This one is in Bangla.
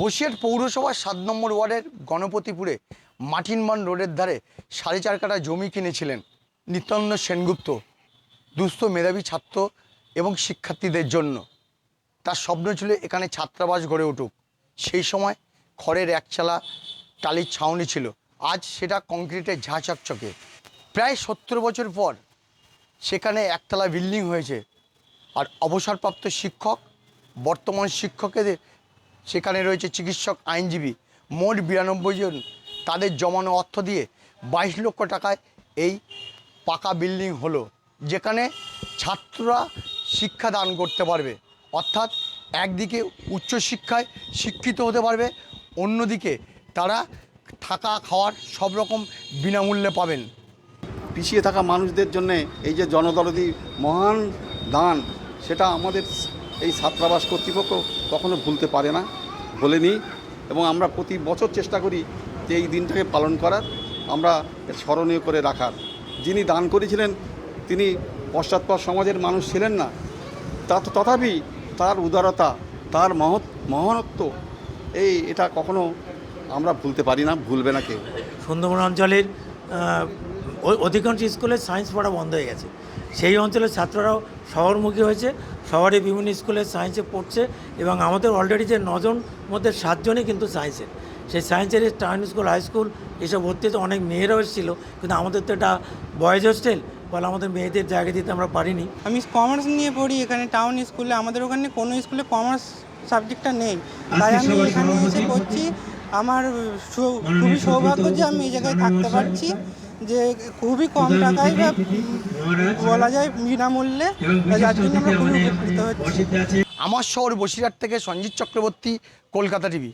বসিরহাট পৌরসভার সাত নম্বর ওয়ার্ডের গণপতিপুরে মাঠিনবান রোডের ধারে সাড়ে চার কাঠা জমি কিনেছিলেন নিত্যানন্দ সেনগুপ্ত, দুস্থ মেধাবী ছাত্র এবং শিক্ষার্থীদের জন্য। তার স্বপ্ন ছিল এখানে ছাত্রাবাস গড়ে উঠুক। সেই সময় খড়ের একচালা টালির ছাউনি ছিল। আজ সেটা কংক্রিটের ঝাঁ চকচকে। প্রায় সত্তর বছর পর সেখানে একতলা বিল্ডিং হয়েছে। আর অবসরপ্রাপ্ত শিক্ষক, বর্তমান শিক্ষকেদের সেখানে রয়েছে চিকিৎসক, আইনজীবী, মোট বিরানব্বই জন। তাদের জমানো অর্থ দিয়ে বাইশ লক্ষ টাকায় এই পাকা বিল্ডিং হলো, যেখানে ছাত্ররা শিক্ষাদান করতে পারবে। অর্থাৎ একদিকে উচ্চশিক্ষায় শিক্ষিত হতে পারবে, অন্যদিকে তারা থাকা খাওয়ার সব রকম বিনামূল্যে পাবেন। পিছিয়ে থাকা মানুষদের জন্য এই যে জনদরদি মহান দান, সেটা আমাদের এই ছাত্রাবাস কর্তৃপক্ষ কখনো ভুলতে পারে না বলে বলেনি এবং আমরা প্রতি বছর চেষ্টা করি যে এই দিনটাকে পালন করার, আমরা স্মরণীয় করে রাখার। যিনি দান করেছিলেন, তিনি পশ্চাৎপদ সমাজের মানুষ ছিলেন না। তা তথাপি তার উদারতা, তার মহৎ, মহনত্ব, এই এটা কখনো আমরা ভুলতে পারি না, ভুলবে না কেউ। সুন্দরবন অঞ্চলের অধিকাংশ স্কুলে সায়েন্স পড়া বন্ধ হয়ে গেছে। সেই অঞ্চলের ছাত্ররাও শহরমুখী হয়েছে শহরে বিভিন্ন স্কুলে সায়েন্সে পড়ছে এবং আমাদের অলরেডি যে নজন মধ্যে সাতজনই কিন্তু সায়েন্সের সেই সায়েন্সের টাউন স্কুল হাই স্কুল এসব ভর্তিতে অনেক মেয়েরাও এসেছিল কিন্তু আমাদের তো এটা বয়েজ হোস্টেল বলে আমাদের মেয়েদের জায়গা দিতে আমরা পারিনি। আমি কমার্স নিয়ে পড়ি এখানে টাউন স্কুলে আমাদের ওখানে কোনো স্কুলে কমার্স সাবজেক্টটা নেই। তাই আমি এখানে এসে পড়ছি আমার সৌ- খুবই সৌভাগ্য যে আমি এই জায়গায় থাকতে পারছি। যে খুবই কম টাকায় বা বলা যায় বিনামূল্যে যার জন্য আমরা খুবই উপকৃত হচ্ছি আমার শহর বসিরহাট থেকে সঞ্জিত চক্রবর্তী কলকাতা টিভি।